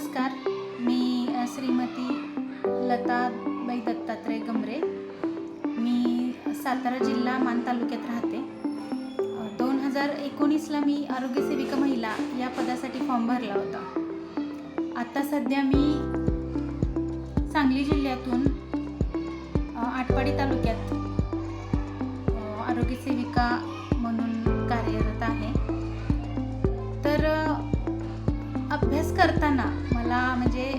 नमस्कार. मी श्रीमती लता बाई दत्तात्रय गमरे मी सातारा जिल्हा मान तालुक्यात राहते. दोन हजार एकोणीसला मी आरोग्यसेविका महिला या पदासाठी फॉर्म भरला होता. आत्ता सध्या मी सांगली जिल्ह्यातून आटपाडी तालुक्यात अभ्यास करताना मला म्हणजे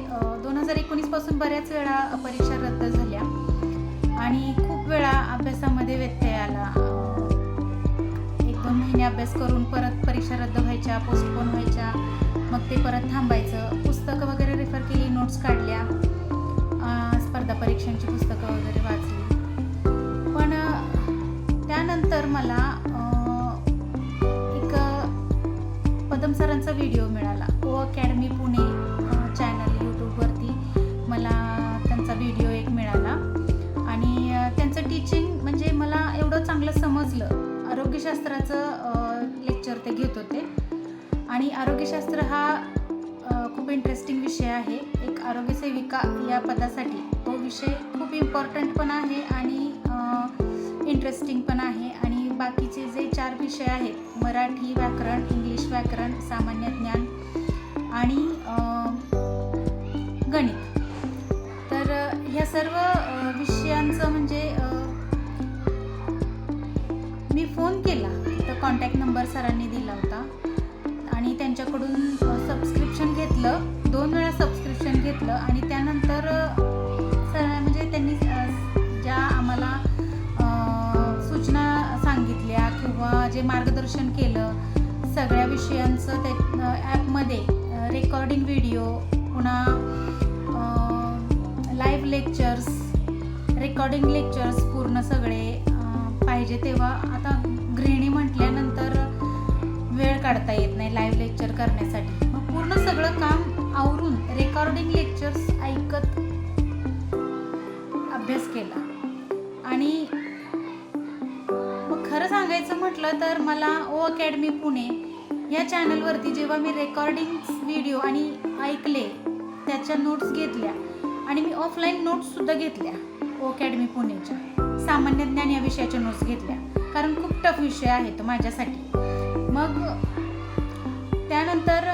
दोन हजार एकोणीसपासून बऱ्याच वेळा परीक्षा रद्द झाल्या. आणि खूप वेळा अभ्यासामध्ये व्यत्यय आला. एक दोन महिने अभ्यास करून परत परीक्षा रद्द व्हायच्या पोस्टपोन व्हायच्या मग ते परत थांबायचं. पुस्तकं वगैरे रेफर केली नोट्स काढल्या. स्पर्धा परीक्षांची पुस्तकं वगैरे वाचली. व्हिडिओ मिळाला. ओ अकॅडमी पुणे चॅनल यूट्यूबवरती मला त्यांचा व्हिडिओ एक मिळाला. आणि त्यांचं टीचिंग म्हणजे मला एवढं चांगलं समजलं. आरोग्यशास्त्राचं लेक्चर ते घेत होते. आणि आरोग्यशास्त्र हा खूप इंटरेस्टिंग विषय आहे. एक आरोग्यसेविका या पदासाठी. तो विषय खूप इम्पॉर्टंट पण आहे आणि इंटरेस्टिंग पण आहे. आणि बाकीचे जे चार विषय आहेत मराठी व्याकरण इंग्लिश व्याकरण सामान्य विषयांचं म्हणजे मी फोन केला. तर कॉन्टॅक्ट नंबर सरांनी दिला होता. आणि त्यांच्याकडून सबस्क्रिप्शन घेतलं. दोन वेळा सबस्क्रिप्शन घेतलं. आणि त्यानंतर सर म्हणजे त्यांनी ज्या आम्हाला सूचना सांगितल्या किंवा जे मार्गदर्शन केलं सगळ्या विषयांचं त्या ॲपमध्ये रेकॉर्डिंग व्हिडिओ पुन्हा लाईव्ह लेक्चर्स रेकॉर्डिंग लेक्चर्स पूर्ण सगळे पाहिजे तेव्हा आता गृहिणी म्हटल्यानंतर वेळ काढता येत नाही लाईव्ह लेक्चर करण्यासाठी. मग पूर्ण सगळं काम आवरून रेकॉर्डिंग लेक्चर्स ऐकत अभ्यास केला. आणि मग खरं सांगायचं म्हटलं तर मला ओ अकॅडमी पुणे या चॅनलवरती जेव्हा मी रेकॉर्डिंग व्हिडिओ आणि ऐकले त्याच्या नोट्स घेतल्या आणि मी ऑफलाईन नोट्ससुद्धा घेतल्या. अकॅडमी पुणेच्या. सामान्य ज्ञान या विषयाच्या नोट्स घेतल्या. कारण खूप टफ विषय आहे तो माझ्यासाठी. मग त्यानंतर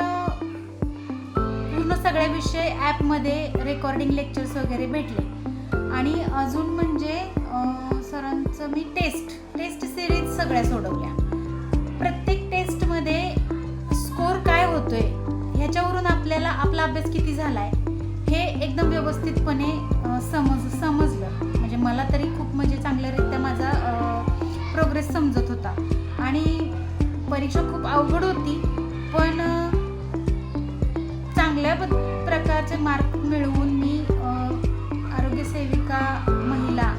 पूर्ण सगळे विषय ॲपमध्ये रेकॉर्डिंग लेक्चर्स वगैरे भेटले. आणि अजून म्हणजे सरांचं मी टेस्ट टेस्ट सिरीज सगळ्या सोडवल्या. प्रत्येक टेस्टमध्ये स्कोर काय होतोय ह्याच्यावरून आपल्याला आपला अभ्यास किती झाला आहे व्यवस्थितपणे समज समजलं. म्हणजे मला तरी खूप म्हणजे चांगल्यारीत्या माझा प्रोग्रेस समजत होता. आणि परीक्षा खूप अवघड होती पण चांगल्या प्रकारचे मार्क मिळवून मी आरोग्यसेविका महिला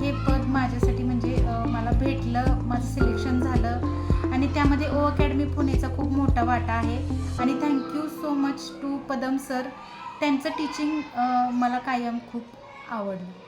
हे पद माझ्यासाठी म्हणजे मला भेटलं माझं सिलेक्शन झालं. आणि त्यामध्ये ओ अकॅडमी पुणेचा खूप मोठा वाटा आहे. आणि thank you so much to Padam sir त्यांचं टीचिंग मला कायम खूप आवडलं.